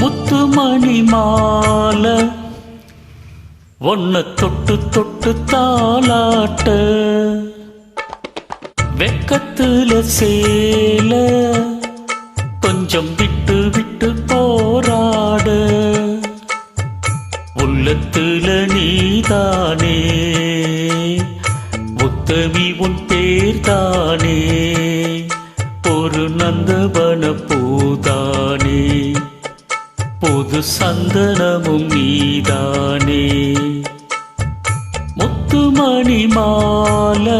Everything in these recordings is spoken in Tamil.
முத்துமணி மால ஒன்ன தொட்டு தொட்டு தாளாட்ட. வெக்கத்துல சேல கொஞ்சம் விட்டு விட்டு போராட. உள்ளத்துல நீதானே முத்து சந்தனமும் நீதானே. முத்துமணி மாலை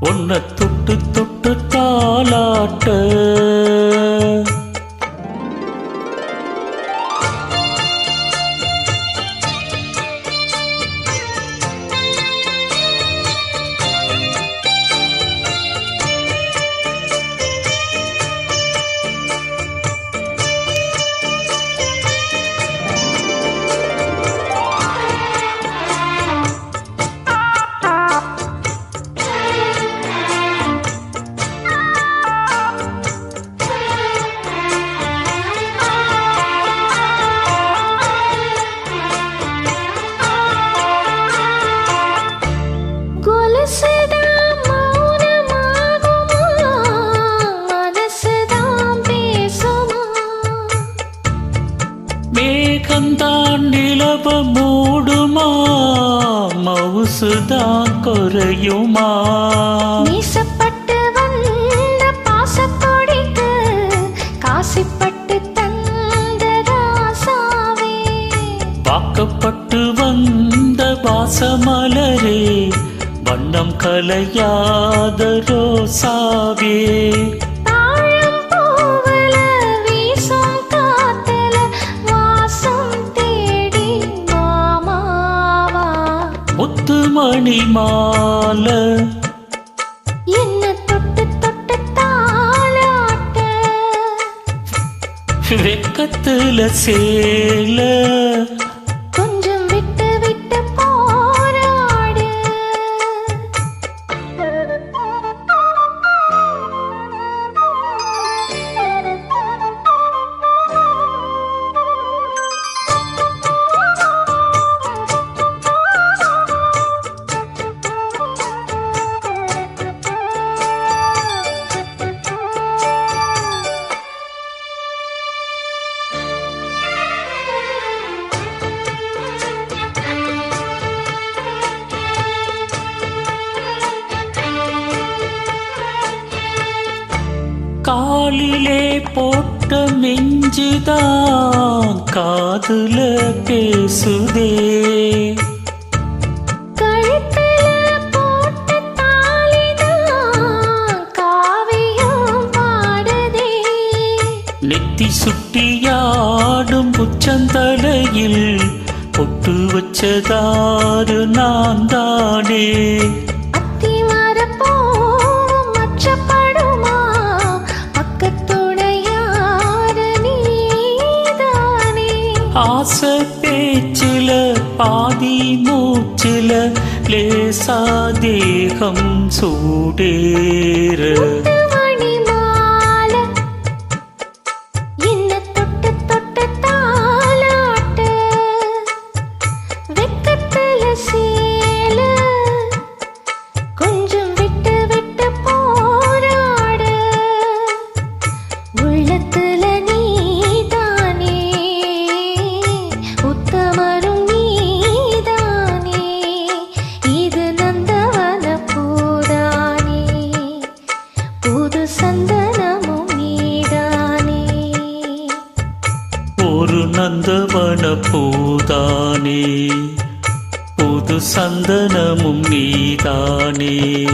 உன்னை தொட்டு தொட்டு தாளாட்ட மேகந்தான் நிலவ மூடுமா மவுசுதான் குறையுமா? மீசப்பட்டு வந்த பாசக்கொடிக்கு காசிப்பட்டு தந்த ராசாவே. வாக்கப்பட்டு வந்த வாசமலரே வண்ணம் கலையாத ரோசாவே. முத்துமணி மாலை என்ன தொட்டு தொட்டு தாளாட்ட வெக்கத்துல சேல. காலிலே போட்ட நெஞ்சுதான் காதுல பேசுதே. நெத்தி சுட்டியாடும் உச்சந்தலையில் பொட்டு வச்சதாரு நான் தானே ஆசை பேச்சில பாதி மூச்சில லேசா தேகம் சூடேற. சந்தனமும் நீதானே. ஒரு நந்தவன பூதானே. புது சந்தனமும் நீதானே.